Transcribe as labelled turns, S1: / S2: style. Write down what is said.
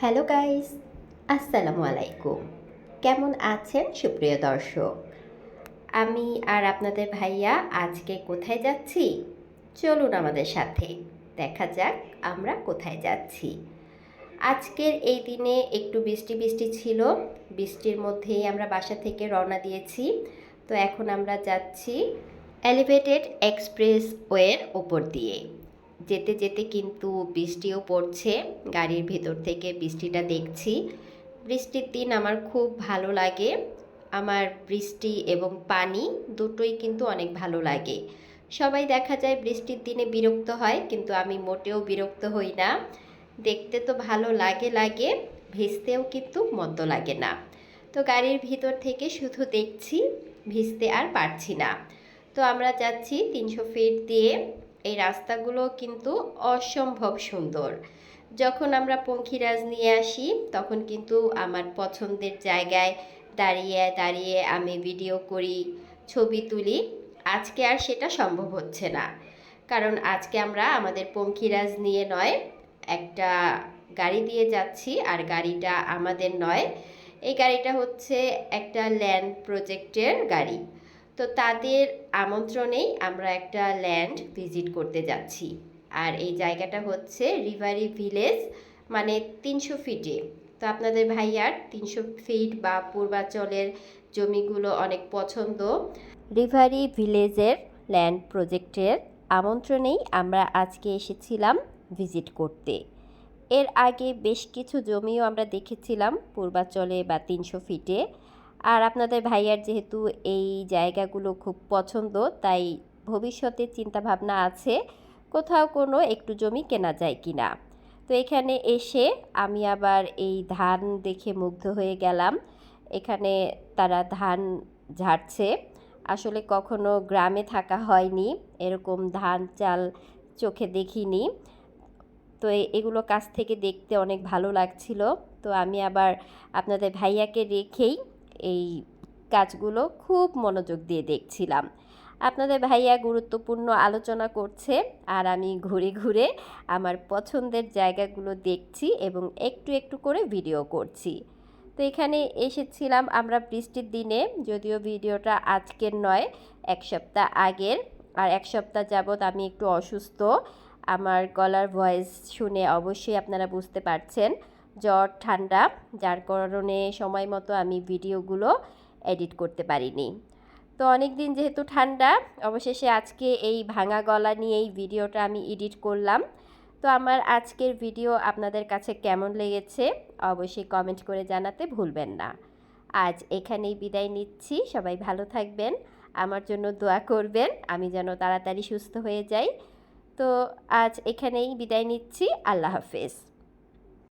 S1: Hello guys, আসসালামু আলাইকুম। কেমন আছেন সুপ্রিয় দর্শক? আমি আর আপনাদের ভাইয়া আজকে কোথায় যাচ্ছি? চলুন আমাদের সাথে, দেখা যাক আমরা কোথায় যাচ্ছি। আজকের এই দিনে একটু বৃষ্টি বৃষ্টি ছিল, বৃষ্টির মধ্যেই আমরা বাসা থেকে রওনা দিয়েছি। তো এখন আমরা যাচ্ছি এলিভেটেড এক্সপ্রেস ওয়ের ওপর দিয়ে। যেতে যেতে কিন্তু বৃষ্টিও পড়ছে। গাড়ির ভেতর থেকে বৃষ্টিটা দেখছি। বৃষ্টির দিন আমার খুব ভালো লাগে। আমার বৃষ্টি এবং পানি দুটোই কিন্তু অনেক ভালো লাগে। সবাই দেখা যায় বৃষ্টির দিনে বিরক্ত হয়, কিন্তু আমি মোটেও বিরক্ত হই না। দেখতে তো ভালো লাগে লাগে, ভিজতেও কিন্তু মন্দ লাগে না। তো গাড়ির ভিতর থেকে শুধু দেখছি, ভিজতে আর পারছি না। তো আমরা যাচ্ছি তিনশো ফিট দিয়ে। এই রাস্তাগুলো কিন্তু অসম্ভব সুন্দর। যখন আমরা পঙ্খিরাজ নিয়ে আসি, তখন কিন্তু আমার পছন্দের জায়গায় দাঁড়িয়ে দাঁড়িয়ে আমি ভিডিও করি, ছবি তুলি। আজকে আর সেটা সম্ভব হচ্ছে না। কারণ আজকে আমরা আমাদের পঙ্খিরাজ নিয়ে নয়, একটা গাড়ি দিয়ে যাচ্ছি আর গাড়িটা আমাদের নয়। এই গাড়িটা হচ্ছে একটা ল্যান্ড প্রজেক্টের গাড়ি। তো তাদের আমন্ত্রণেই আমরা একটা ল্যান্ড ভিজিট করতে যাচ্ছি। আর এই জায়গাটা হচ্ছে রিভারি ভিলেজ মানে তিনশো ফিটে তো আপনাদের ভাইয়ার তিনশো ফিট বা পূর্বাচলের জমিগুলো অনেক পছন্দ। রিভারি ভিলেজের ল্যান্ড প্রজেক্টের আমন্ত্রণেই আমরা আজকে এসেছিলাম ভিজিট করতে। এর আগে বেশ কিছু জমিও আমরা দেখেছিলাম পূর্বাচলে বা তিনশো ফিটে আর আপনাদের ভাইয়ার যেহেতু এই জায়গাগুলো খুব পছন্দ, তাই ভবিষ্যতে চিন্তাভাবনা আছে কোথাও কোনো একটু জমি কেনা যায় কি না তো এখানে এসে আমি আবার এই ধান দেখে মুগ্ধ হয়ে গেলাম। এখানে তারা ধান ঝাড়ছে। আসলে কখনো গ্রামে থাকা হয়নি, এরকম ধান চাল চোখে দেখিনি। তো এগুলো কাছ থেকে দেখতে অনেক ভালো লাগছিল। তো আমি আবার আপনাদের ভাইয়াকে রেখেই এই কাজগুলো খুব মনোযোগ দিয়ে দেখছিলাম। আপনাদের ভাইয়া গুরুত্বপূর্ণ আলোচনা করছে আর আমি ঘুরে ঘুরে আমার পছন্দের জায়গাগুলো দেখছি এবং একটু একটু করে ভিডিও করছি। তো এখানে এসেছিলাম আমরা বৃষ্টির দিনে, যদিও ভিডিওটা আজকের নয়, এক সপ্তাহ আগের। আর এক সপ্তাহ যাবৎ আমি একটু অসুস্থ। আমার গলার ভয়েস শুনে অবশ্যই আপনারা বুঝতে পারছেন। জ্বর, ঠান্ডা, যার কারণে সময় মতো আমি ভিডিওগুলো এডিট করতে পারিনি। তো অনেক দিন যেহেতু ঠান্ডা, অবশেষে আজকে এই ভাঙা গলা নিয়ে এই ভিডিওটা আমি এডিট করলাম। তো আমার আজকের ভিডিও আপনাদের কাছে কেমন লেগেছে অবশ্যই কমেন্ট করে জানাতে ভুলবেন না। আজ এখানেই বিদায় নিচ্ছি, সবাই ভালো থাকবেন, আমার জন্য দোয়া করবেন, আমি যেন তাড়াতাড়ি সুস্থ হয়ে যাই। তো আজ এখানেই বিদায় নিচ্ছি, আল্লাহ হাফেজ।